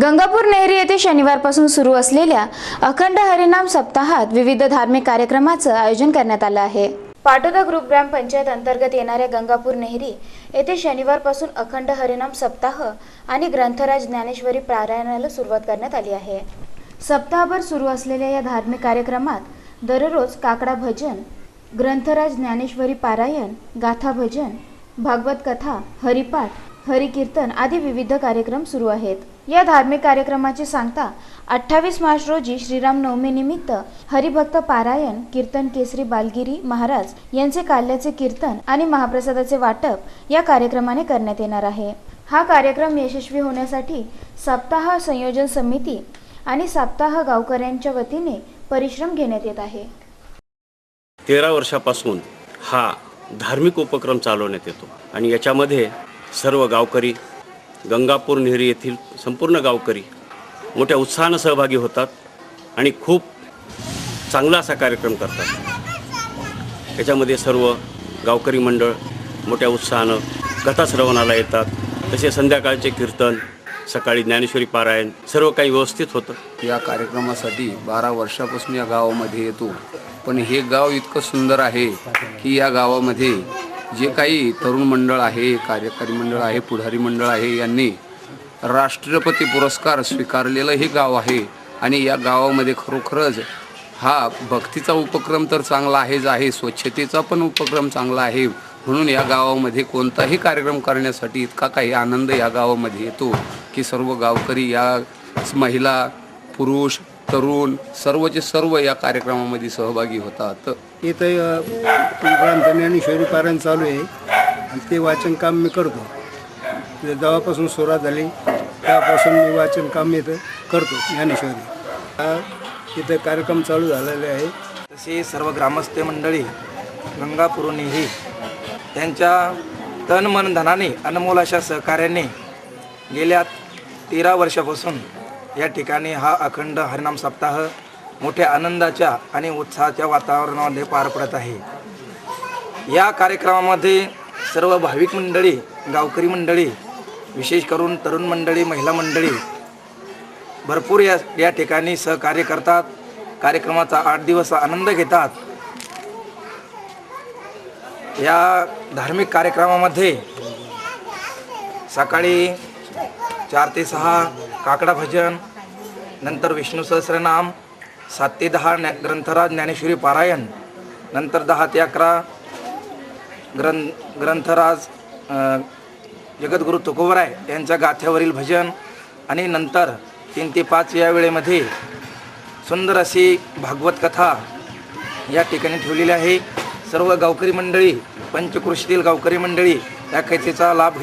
गंगापूर नेहरी येथे शनिवारपासून सुरू असलेल्या अखंड हरिनाम सप्ताहात विविध धार्मिक कार्यक्रमाचं आयोजन करण्यात आलं आहे. पाटोदा ग्रुप ग्रामपंचायत अंतर्गत येणाऱ्या गंगापूर नेहरी येथे शनिवारपासून अखंड हरिनाम सप्ताह आणि ग्रंथराज ज्ञानेश्वरी पारायणाला सुरुवात करण्यात आली आहे. सप्ताहभर सुरू असलेल्या या धार्मिक कार्यक्रमात दररोज काकडा भजन ग्रंथराज ज्ञानेश्वरी पारायण गाथा भजन भागवत कथा हरिपाठ हरिकीर्तन आदी विविध कार्यक्रम सुरू आहेत. या धार्मिक कार्यक्रमाची सांगता अठ्ठावीस मार्च रोजी श्रीराम नवमीनिमित्त हरिभक्त पारायण कीर्तन केसरी बालगिरी महाराज यांचे काल्याचे कीर्तन आणि महाप्रसादाचे वाटप या कार्यक्रमाने करण्यात येणार आहे. हा कार्यक्रम यशस्वी होण्यासाठी सप्ताह संयोजन समिती आणि सप्ताह गावकऱ्यांच्या वतीने परिश्रम घेण्यात येत आहे. तेरा वर्षापासून हा धार्मिक उपक्रम चालवण्यात येतो आणि याच्यामध्ये सर्व गावकरी गंगापूर नेहरी येथील संपूर्ण गावकरी मोठ्या उत्साहानं सहभागी होतात आणि खूप चांगला असा कार्यक्रम करतात. याच्यामध्ये सर्व गावकरी मंडळ मोठ्या उत्साहानं कथाश्रवणाला येतात. तसे संध्याकाळचे कीर्तन सकाळी ज्ञानेश्वरी पारायण सर्व काही व्यवस्थित होतं. या कार्यक्रमासाठी बारा वर्षापासून या गावामध्ये येतो. पण हे गाव इतकं सुंदर आहे की या गावामध्ये जे काही तरुण मंडळ आहे कार्यकारी मंडळ आहे पुढारी मंडळ आहे यांनी राष्ट्रपती पुरस्कार स्वीकारलेलं हे गाव आहे. आणि या गावामध्ये खरोखरच हा भक्तीचा उपक्रम तर चांगला आहेच आहे स्वच्छतेचा पण उपक्रम चांगला आहे. म्हणून या गावामध्ये कोणताही कार्यक्रम करण्यासाठी इतका काही आनंद या गावामध्ये येतो की सर्व गावकरी या महिला पुरुष तरुण सर्वचे सर्व या कार्यक्रमामध्ये सहभागी होतात. इथं ग्रंथ ज्ञानेश्वरी पारायण चालू आहे. आणि ते वाचन काम मी करतो. ते जेव्हापासून सुरुवात झाली तेव्हापासून मी वाचन काम इथं करतो ज्ञानेश्वरी. हा इथं कार्यक्रम चालू झालेले आहे. तसे सर्व ग्रामस्थ मंडळी गंगापूर नेहरी त्यांच्या तन मन धनाने अनमोल अशा सहकार्याने गेल्या तेरा वर्षापासून या ठिकाणी हा अखंड हरिनाम सप्ताह मोठ्या आनंदाच्या आणि उत्साहाच्या वातावरणामध्ये पार पडत आहे. या कार्यक्रमामध्ये सर्व भाविक मंडळी गावकरी मंडळी विशेष करून तरुण मंडळी महिला मंडळी भरपूर या या ठिकाणी सहकार्य करतात. कार्यक्रमाचा आठ दिवस आनंद घेतात. या धार्मिक कार्यक्रमामध्ये सकाळी चार ते सहा काकडा भजन नंतर विष्णू सहस्रनाम सात ते दहा ज्ञा ग्रंथराज ज्ञानेश्वरी पारायण नंतर दहा ते अकरा ग्रं ग्रंथराज जगद्गुरू तुकोबराय यांच्या गाथ्यावरील भजन आणि नंतर तीन ते पाच या वेळेमध्ये सुंदर अशी भागवत कथा या ठिकाणी ठेवलेली आहे. सर्व गावकरी मंडळी पंचकृषीतील गावकरी मंडळी या कथेचा लाभ